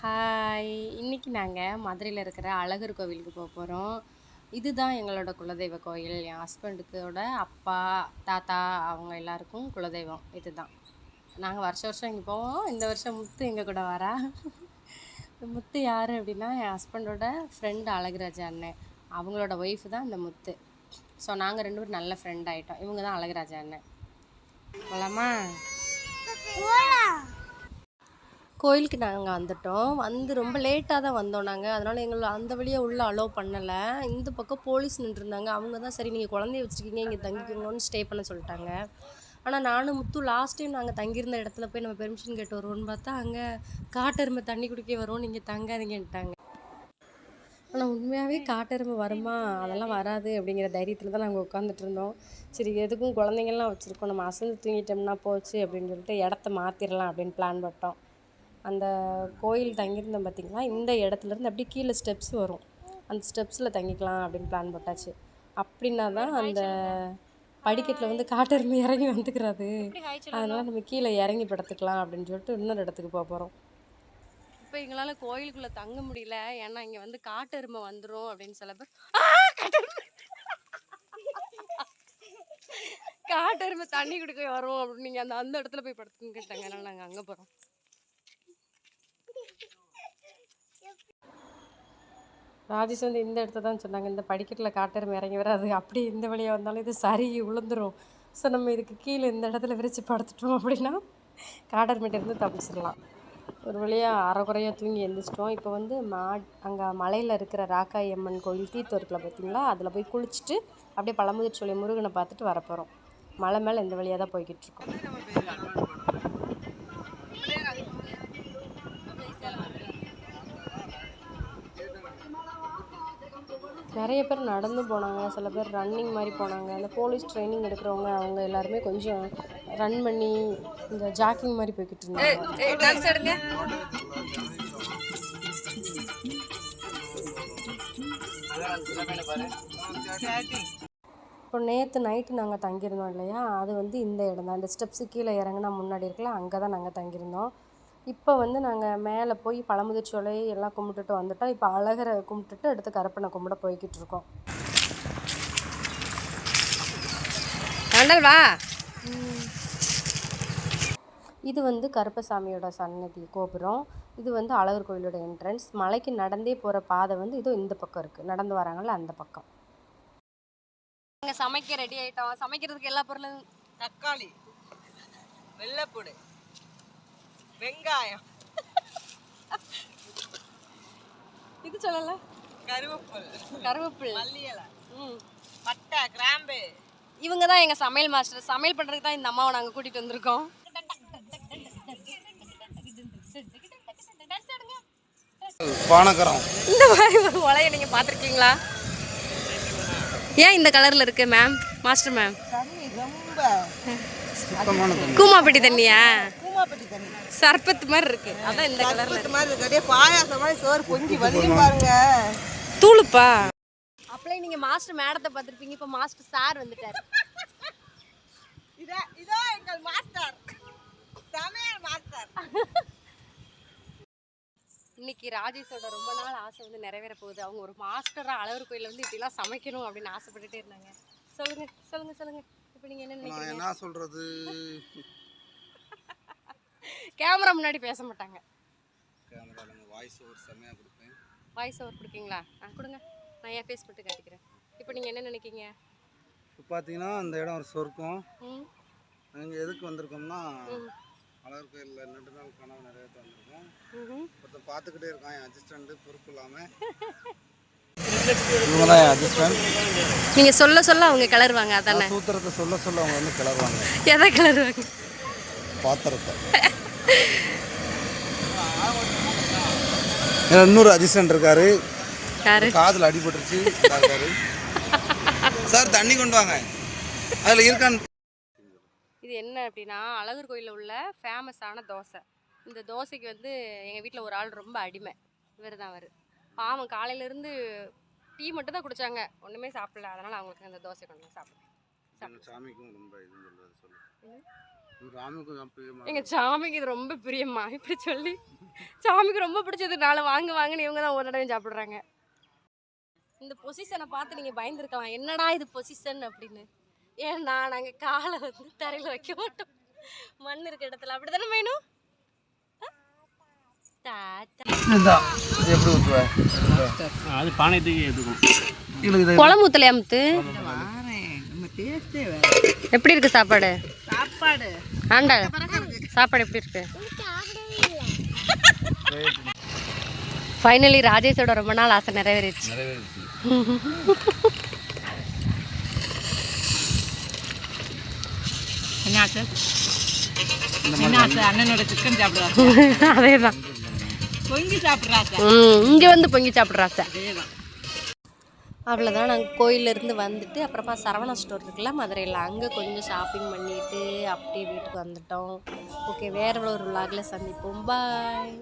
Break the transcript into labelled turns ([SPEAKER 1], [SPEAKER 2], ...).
[SPEAKER 1] Hi இன்றைக்கி நாங்கள் மதுரையில் இருக்கிற அழகர் கோவிலுக்கு போக போகிறோம் இதுதான் எங்களோட குலதெய்வ கோயில். என் ஹஸ்பண்டுக்கோட அப்பா தாத்தா அவங்க எல்லாருக்கும் குலதெய்வம். இதுதான். நாங்கள் வருஷம் வருஷம் இங்கே போவோம். இந்த வருஷம் முத்து எங்கள் கூட வரா? முத்து யார் அப்படின்னா என் ஹஸ்பண்டோட ஃப்ரெண்டு அழகுராஜா அண்ணன். அவங்களோட ஒய்ஃப் தான் இந்த முத்து. ஸோ நாங்கள் ரெண்டு பேரும் நல்ல ஃப்ரெண்ட் ஆகிட்டோம் இவங்க தான் அழகுராஜா அண்ணன். போலாமா. கோயிலுக்கு நாங்கள் வந்துட்டோம். வந்து ரொம்ப லேட்டாக தான் வந்தோம் நாங்கள் அதனால் எங்களை அந்த வழியாக உள்ளே அலோவ் பண்ணலை. இந்த பக்கம் போலீஸ் நின்றுருந்தாங்க. அவங்க தான் சரி நீங்கள் குழந்தைய வச்சுருக்கீங்க இங்கே தங்கிக்கணும்னு ஸ்டே பண்ண சொல்லிட்டாங்க. ஆனால் நானும் முத்து லாஸ்ட் டைம் நாங்கள் தங்கியிருந்த இடத்துல போய் நம்ம பெர்மிஷன் கேட்டு வருவோம்னு பார்த்தா அங்கே காட்டெருமை தண்ணி குடிக்க வரும் நீங்கள் தங்காதீங்கன்ட்டாங்க. ஆனால் உண்மையாகவே காட்டெருமை வருமா? அதெல்லாம் வராது அப்படிங்கிற தைரியத்தில் தான் நாங்கள் உட்காந்துட்டு இருந்தோம். சரி எதுக்கும் குழந்தைங்கள்லாம் வச்சுருக்கோம். நம்ம அசந்து தூங்கிட்டோம்னா போச்சு அப்படின்னு சொல்லிட்டு இடத்த மாற்றிடலாம் அப்படின்னு பிளான் போட்டோம். அந்த கோயில் தங்கியிருந்தோம் பார்த்தீங்களா? இந்த இடத்துலேருந்து அப்படியே கீழே ஸ்டெப்ஸ் வரும். அந்த ஸ்டெப்ஸில் தங்கிக்கலாம் அப்படின்னு பிளான் போட்டாச்சு. அப்படின்னா தான் அந்த படிக்கட்டில் வந்து காட்டெருமை இறங்கி வந்துக்கிறாது. அதனால் நம்ம கீழே இறங்கி படுத்துக்கலாம் அப்படின்னு சொல்லிட்டு இன்னொரு இடத்துக்கு போக போகிறோம் இப்போ எங்களால் கோயிலுக்குள்ளே தங்க முடியல. ஏன்னா இங்கே வந்து காட்டெருமை வந்துடும் அப்படின்னு சில பேர் காட்டெருமை தண்ணி குடிக்க வரும் அப்படின்னு நீங்கள் அந்த அந்த இடத்துல போய் படுத்துக்குன்னு கேட்டாங்க அதனால் நாங்கள் அங்கே போகிறோம் ராஜேஷ் வந்து இந்த இடத்த தான் சொன்னாங்க. இந்த படிக்கட்டில் காட்டெருமை இறங்கி வராது. அப்படி இந்த வழியாக வந்தாலும் இது சரி விழுந்துரும் ஸோ நம்ம இதுக்கு கீழே இந்த இடத்துல விரிச்சு படுத்துட்டோம் அப்படின்னா காட்டெருமைட்ட இருந்து தப்பிச்சிடலாம். ஒரு வழியாக அரைக்குறையாக தூங்கி எழுந்திரிச்சிட்டோம் இப்போ வந்து மா அங்கே மலையில் இருக்கிற ராக்காய் அம்மன் கோயில் தீர்த்தம் பார்த்தீங்களா? அதில் போய் குளிச்சுட்டு அப்படியே பழமுதிர் சொல்லி முருகனை பார்த்துட்டு வரப்போகிறோம் மலை மேலே இந்த வழியாக தான் போய்கிட்டு இருக்கோம். நிறைய பேர் நடந்து போனாங்க சில பேர் ரன்னிங் மாதிரி போனாங்க. அந்த போலீஸ் ட்ரைனிங் எடுக்கிறவங்க அவங்க எல்லாருமே கொஞ்சம் ரன் பண்ணி இந்த ஜாக்கிங் மாதிரி போய்கிட்டு இருந்தாங்க. இப்போ நேற்று நைட்டு நாங்கள் தங்கியிருந்தோம் இல்லையா? அது வந்து இந்த இடம் தான். இந்த ஸ்டெப்ஸு கீழே இறங்குனா முன்னாடி இருக்குல்ல அங்கே தான் நாங்கள் தங்கியிருந்தோம். இப்போ வந்து நாங்கள் மேலே போய் பழமுதிர்ச்சோலை எல்லாம் கும்பிட்டுட்டு வந்துட்டோம். இப்போ அழகரை கும்பிட்டுட்டு அடுத்து கருப்பனை கும்பிட போய்கிட்டு இருக்கோம். வா. இது வந்து கருப்பசாமியோட சன்னதி கோபுரம். இது வந்து அழகர் கோயிலோட என்ட்ரன்ஸ் மலைக்கு நடந்தே போகிற பாதை வந்து இதோ இந்த பக்கம் இருக்குது நடந்து வராங்கல்ல அந்த பக்கம். நாங்கள் சமைக்க ரெடி ஆயிட்டோம். சமைக்கிறதுக்கு எல்லா பொருளும்
[SPEAKER 2] தக்காளி வெள்ளைப்பூடு வெங்காயம்.
[SPEAKER 1] இது சொல்லல?
[SPEAKER 2] கருவேப்பில்.
[SPEAKER 1] கருவேப்பிலை.
[SPEAKER 2] மல்லி இலை
[SPEAKER 1] ம்.
[SPEAKER 2] பட்டை கிராம்பு.
[SPEAKER 1] இவங்க தான் எங்கள் சமையல் மாஸ்டர். சமையல் பண்ணுறதுக்கு தான் இந்த அம்மாவை நாங்கள் கூட்டிகிட்டு வந்திருக்கோம்.
[SPEAKER 3] பானகரம்
[SPEAKER 1] இந்த மாதிரி ஒரு உலையை நீங்கள் பார்த்துருக்கீங்களா? ஏன் இந்த கலரில் இருக்கு மேம் மாஸ்டர் மேம் கூமாப்பட்டி தண்ணியா? சர்பத்து மாதிரி இருக்கு. அதான் இந்த கலர்ல
[SPEAKER 2] கருப்பத்து மாதிரி இருக்கு. அப்படியே பாயாசம் மாதிரி சோறு பொங்கி வலியும் பாருங்க.
[SPEAKER 1] தூளுப்பா. அப்படியே நீங்க மாஸ்டர் மேடத்தை பார்த்துருப்பீங்க. இப்போ மாஸ்டர் சார் வந்துட்டாரு.
[SPEAKER 2] இதோ இதோ எங்கள் மாஸ்டர் சமையல் மாஸ்டர்
[SPEAKER 1] இன்னைக்கு ராஜேஷோட ரொம்ப நாள் ஆசை வந்து நிறைவேற போகுது. அவங்க ஒரு மாஸ்டரா அழகர் கோயில்ல வந்து இப்படிலாம் சமைக்கணும் அப்படின்னு ஆசைப்பட்டுட்டே இருந்தாங்க. சொல்லுங்க சொல்லுங்க சொல்லுங்க. இப்போ நீங்க என்ன
[SPEAKER 3] நான்
[SPEAKER 1] நினைக்கிறீங்க?
[SPEAKER 3] என்ன சொல்றது?
[SPEAKER 1] கேமரா முன்னாடி பேச மாட்டாங்க.
[SPEAKER 3] கேமரால வாய்ஸ் ஓவர் செம்மையா கொடுப்பேன்.
[SPEAKER 1] Voice over கொடுக்கீங்களா? ஆ கொடுங்க. நான் என் ஃபேஸ் போட்டு காட்டிக்கிறேன். இப்போ நீங்கள் என்ன நினைக்கீங்க?
[SPEAKER 3] இப்போ பார்த்தீங்கன்னா அந்த இடம் ஒரு சொர்க்கம். நாங்கள் எதுக்கு வந்திருக்கோம்னா
[SPEAKER 1] ம்.
[SPEAKER 3] அழகர் கோயிலில் ரெண்டு நாள் கனவு நிறைவேற்ற வந்திருக்கோம்.
[SPEAKER 1] ம்ஹும்.
[SPEAKER 3] ஒருத்தன் பார்த்துக்கிட்டே இருக்கான் என் அசிஸ்டண்ட் பொறுப்பு இல்லாமல் இவங்க தான் என் அசிஸ்டன்ட்
[SPEAKER 1] நீங்க சொல்ல சொல்ல அவங்க கிளறுவாங்க அதானே?
[SPEAKER 3] சூத்திரத்தை சொல்ல சொல்ல அவங்க வந்து கிளறுவாங்க.
[SPEAKER 1] எதை கிளறுவாங்க?
[SPEAKER 3] பாத்திரத்தை. இன்னொரு அசிஸ்டன்ட் இருக்காரு. காதில் அடிபட்டுருச்சு. இருக்காரு. சார் தண்ணி கொண்டு வாங்க. அதில் இருக்கான்னு
[SPEAKER 1] இது என்ன அப்படின்னா அழகர் கோயிலில் உள்ள ஃபேமஸான தோசை. இந்த தோசைக்கு வந்து எங்கள் வீட்டில் ஒரு ஆள் ரொம்ப அடிமை. இவர் தான் அவர். பாவம் காலையிலேருந்து டீ மட்டும் தான் குடித்தாங்க ஒன்றுமே சாப்பிடல. அதனால் அவங்களுக்கு அந்த தோசை கொண்டு சாப்பிடுங்க
[SPEAKER 3] சாமிக்கும் ரொம்ப இதுன்னு சொல்றது சொல்லு.
[SPEAKER 1] எங்க சாமிக்கு இது ரொம்ப பிரியமா இப்படி சொல்லி சாமிக்கு ரொம்ப பிடிச்சது நாளை வாங்க வாங்கன்னு இவங்க தான் ஒரு தடவை சாப்பிட்றாங்க. இந்த பொசிஷனை பார்த்து நீங்கள் பயந்துருக்கலாம் என்னடா இது பொசிஷன் அப்படின்னு. ஏன்னா நாங்கள் காலை வந்து தரையில் வைக்க மாட்டோம். மண் இருக்க இடத்துல. அப்படி தானே வேணும் குழம்பு எப்படி இருக்கு சாப்பாடு?
[SPEAKER 2] சாப்பாடு.
[SPEAKER 1] ஆண்டா சாப்பாடு எப்படி இருக்கு? ஃபைனலி ராஜேஷோட ரொம்ப நாள் ஆசை
[SPEAKER 3] நிறைவேறிச்சு
[SPEAKER 2] என்னாச்சு? என்னாச்சு? அண்ணனோட சிக்கன் சாப்பிடுறாரு
[SPEAKER 1] அதே தான்
[SPEAKER 2] பொங்கி சாப்பிடுறாரு
[SPEAKER 1] இங்கே வந்து பொங்கி சாப்பிட்றாச அவ்வளோதான் நாங்கள் கோயிலேருந்து வந்துட்டு அப்புறமா சரவணா ஸ்டோர் இருக்குல்ல மதுரையில் அங்கே கொஞ்சம் ஷாப்பிங் பண்ணிட்டு அப்படியே வீட்டுக்கு வந்துட்டோம். ஓகே வேற ஒரு vlogல சந்திப்போம். பாய்